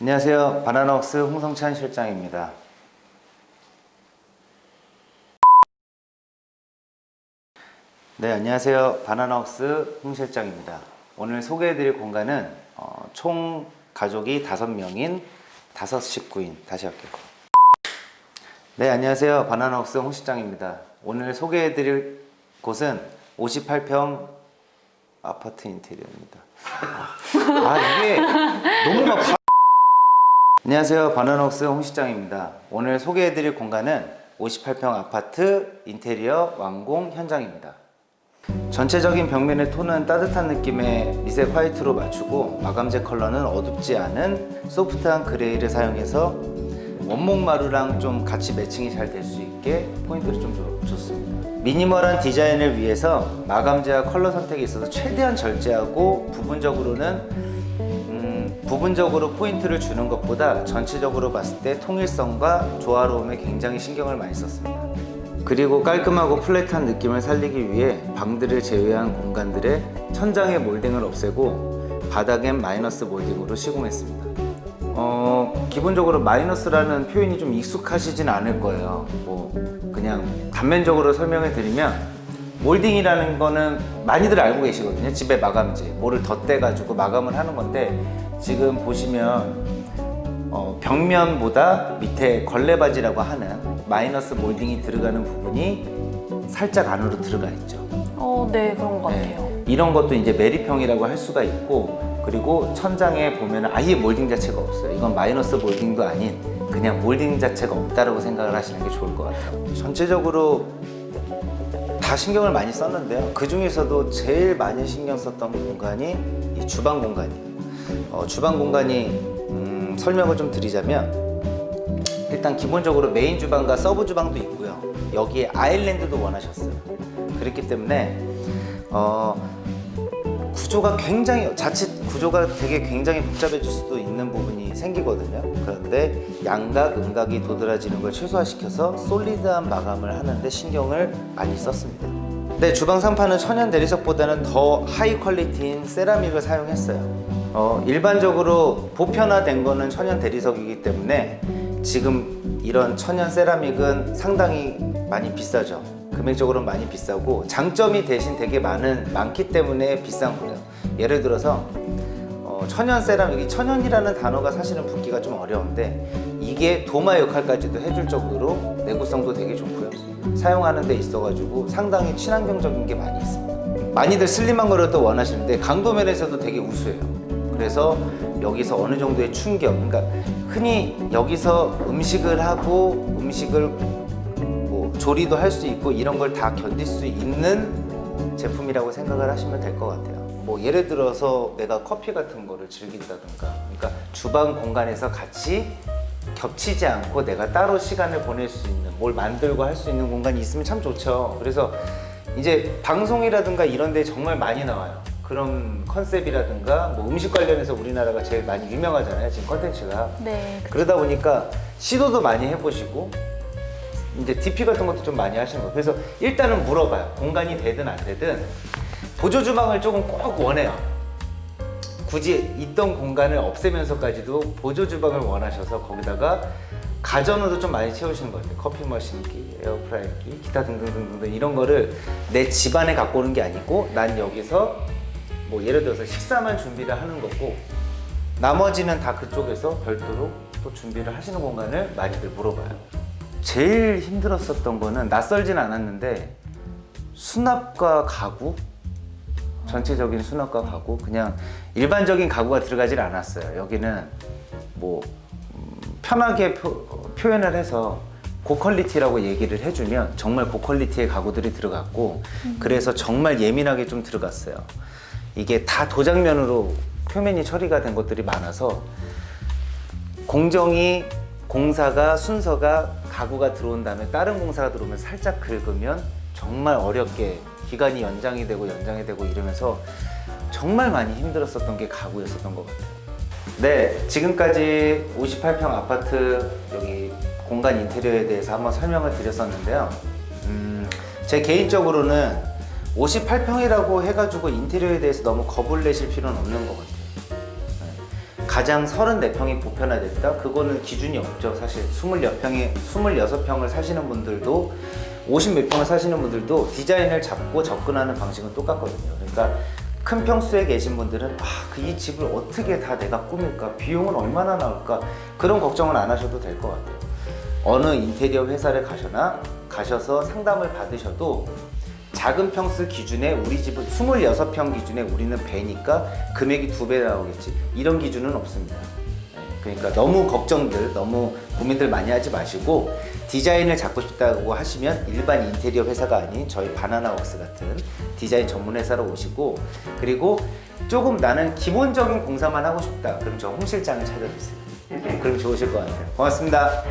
안녕하세요. 바나나웍스 홍성찬 실장입니다. 네, 안녕하세요. 바나나웍스 홍 실장입니다. 오늘 소개해드릴 공간은 어, 총 가족이 다섯 명인 다섯 식구인 다시 할게요. 네, 안녕하세요. 바나나웍스 홍 실장입니다. 오늘 소개해드릴 곳은 58평 아파트 인테리어입니다. 아 이게 너무 막 바- 안녕하세요. 바나나웍스 홍 실장입니다. 오늘 소개해드릴 공간은 58평 아파트 인테리어 완공 현장입니다. 전체적인 벽면의 톤은 따뜻한 느낌의 미색 화이트로 맞추고 마감재 컬러는 어둡지 않은 소프트한 그레이를 사용해서 원목 마루랑 좀 같이 매칭이 잘 될 수 있게 포인트를 좀 줘- 줬습니다. 미니멀한 디자인을 위해서 마감재와 컬러 선택에 있어서 최대한 절제하고 부분적으로는 음, 부분적으로 포인트를 주는 것보다 전체적으로 봤을 때 통일성과 조화로움에 굉장히 신경을 많이 썼습니다. 그리고 깔끔하고 플랫한 느낌을 살리기 위해 방들을 제외한 공간들의 천장의 몰딩을 없애고 바닥엔 마이너스 몰딩으로 시공했습니다. 어, 기본적으로 마이너스라는 표현이 좀 익숙하시진 않을 거예요. 뭐 그냥 단면적으로 설명해 드리면 몰딩이라는 거는 많이들 알고 계시거든요. 집에 마감재, 뭐를 덧대 가지고 마감을 하는 건데 지금 보시면 어, 벽면보다 밑에 걸레바지라고 하는 마이너스 몰딩이 들어가는 부분이 살짝 안으로 들어가 있죠. 어, 네, 그런 것 네, 같아요. 이런 것도 이제 메리평이라고 할 수가 있고 그리고 천장에 보면 아예 몰딩 자체가 없어요. 이건 마이너스 몰딩도 아닌 그냥 몰딩 자체가 없다라고 생각을 하시는 게 좋을 것 같아요. 전체적으로 다 신경을 많이 썼는데요. 그 중에서도 제일 많이 신경 썼던 공간이 이 주방 공간이에요. 어, 주방 공간이 음, 설명을 좀 드리자면 일단 기본적으로 메인 주방과 서브 주방도 있고요. 여기에 아일랜드도 원하셨어요. 그렇기 때문에 어, 구조가 굉장히 자칫 구조가 되게 굉장히 복잡해질 수도 있는 부분이 생기거든요. 그런데 양각, 음각이 도드라지는 걸 최소화시켜서 솔리드한 마감을 하는데 신경을 많이 썼습니다. 네, 주방 상판은 천연 대리석보다는 더 하이 퀄리티인 세라믹을 사용했어요. 어, 일반적으로 보편화된 거는 천연 대리석이기 때문에 지금 이런 천연 세라믹은 상당히 많이 비싸죠. 금액적으로는 많이 비싸고 장점이 대신 되게 많은 많기 때문에 비싼 거예요. 예를 들어서 어, 천연 세라믹, 이 천연이라는 단어가 사실은 붙기가 좀 어려운데 이게 도마 역할까지도 해줄 정도로 내구성도 되게 좋고요. 사용하는 데 있어가지고 상당히 친환경적인 게 많이 있습니다. 많이들 슬림한 거를 또 원하시는데 강도 면에서도 되게 우수해요. 그래서 여기서 어느 정도의 충격, 그러니까 흔히 여기서 음식을 하고 음식을 뭐 조리도 할 수 있고 이런 걸 다 견딜 수 있는 제품이라고 생각을 하시면 될 것 같아요. 뭐 예를 들어서 내가 커피 같은 거를 즐긴다든가, 그러니까 주방 공간에서 같이 겹치지 않고 내가 따로 시간을 보낼 수 있는 뭘 만들고 할 수 있는 공간이 있으면 참 좋죠. 그래서 이제 방송이라든가 이런 데 정말 많이 나와요. 그런 컨셉이라든가 뭐 음식 관련해서 우리나라가 제일 많이 유명하잖아요. 지금 컨텐츠가. 네. 그러다 보니까 시도도 많이 해보시고 이제 DP 같은 것도 좀 많이 하시는 거예요. 그래서 일단은 물어봐요. 공간이 되든 안 되든 보조 주방을 조금 꼭 원해요. 굳이 있던 공간을 없애면서까지도 보조 주방을 원하셔서 거기다가 가전으로 좀 많이 채우시는 것 같아요. 커피 머신기, 에어프라이기, 기타 등등등등 이런 거를 내 집안에 갖고 오는 게 아니고 난 여기서 뭐 예를 들어서 식사만 준비를 하는 거고 나머지는 다 그쪽에서 별도로 또 준비를 하시는 공간을 많이들 물어봐요. 제일 힘들었었던 거는 낯설진 않았는데 수납과 가구 전체적인 수납과 가구 그냥 일반적인 가구가 들어가질 않았어요. 여기는 뭐 음, 편하게 표, 현을 해서 고퀄리티라고 얘기를 해주면 정말 고퀄리티의 가구들이 들어갔고 그래서 정말 예민하게 좀 들어갔어요. 이게 다 도장면으로 표면이 처리가 된 것들이 많아서 공정이 공사가 순서가 가구가 들어온 다음에 다른 공사가 들어오면 살짝 긁으면 정말 어렵게 기간이 연장이 되고 연장이 되고 이러면서 정말 많이 힘들었었던 게 가구였었던 것 같아요. 네, 지금까지 58평 아파트 여기 공간 인테리어에 대해서 한번 설명을 드렸었는데요. 음, 제 개인적으로는 58평이라고 해가지고 인테리어에 대해서 너무 겁을 내실 필요는 없는 것 같아요. 네. 가장 34평이 보편화됐다? 그거는 기준이 없죠. 사실 24평에 26평을 사시는 분들도 50몇 평을 사시는 분들도 디자인을 잡고 접근하는 방식은 똑같거든요. 그러니까 큰 평수에 계신 분들은 아, 그 이 집을 어떻게 다 내가 꾸밀까? 비용은 얼마나 나올까? 그런 걱정은 안 하셔도 될 것 같아요. 어느 인테리어 회사를 가셔나 가셔서 상담을 받으셔도 작은 평수 기준에 우리 집은 26평 기준에 우리는 배니까 금액이 두 배 나오겠지 이런 기준은 없습니다. 네, 그러니까 너무 걱정들, 너무 고민들 많이 하지 마시고 디자인을 잡고 싶다고 하시면 일반 인테리어 회사가 아닌 저희 바나나웍스 같은 디자인 전문 회사로 오시고 그리고 조금 나는 기본적인 공사만 하고 싶다. 그럼 저 홍 실장을 찾아주세요. 그럼 좋으실 것 같아요. 고맙습니다.